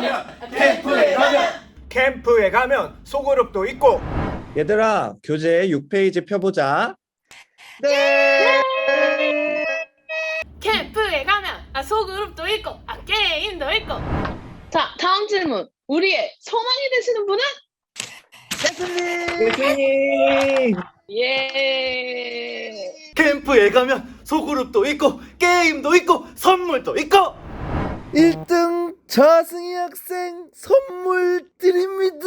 캠프에 가면 캠프에 가면 캠프에 가면 소그룹도 있고 얘들아, 교재 6페이지 펴보자. 캠프에 가면 아 소그룹도 있고 아 게임도 있고 자, 다음 질문. 우리의 소망이 되시는 분은? 예. 캠프에 가면 소그룹도 있고 게임도 있고 선물도 있고 1등 저승희 학생 선물 드립니다.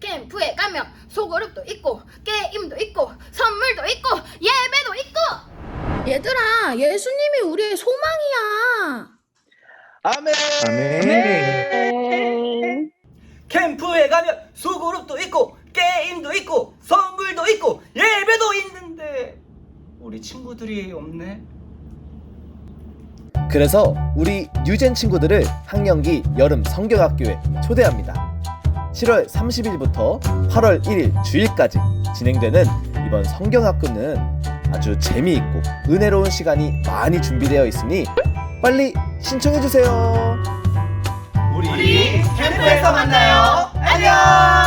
캠프에 가면 소그룹도 있고 게임도 있고 선물도 있고 예배도 있고 얘들아, 예수님이 우리의 소망이야. 아멘. 아멘. 네. 캠프에 가면 소그룹도 있고 게임도 있고 선물도 있고 예배도 있는데 우리 친구들이 없네 그래서 우리 뉴젠 친구들을 학령기 여름 성경학교에 초대합니다. 7월 30일부터 8월 1일 주일까지 진행되는 이번 성경학교는 아주 재미있고 은혜로운 시간이 많이 준비되어 있으니 빨리 신청해 주세요. 우리 캠프에서 만나요 안녕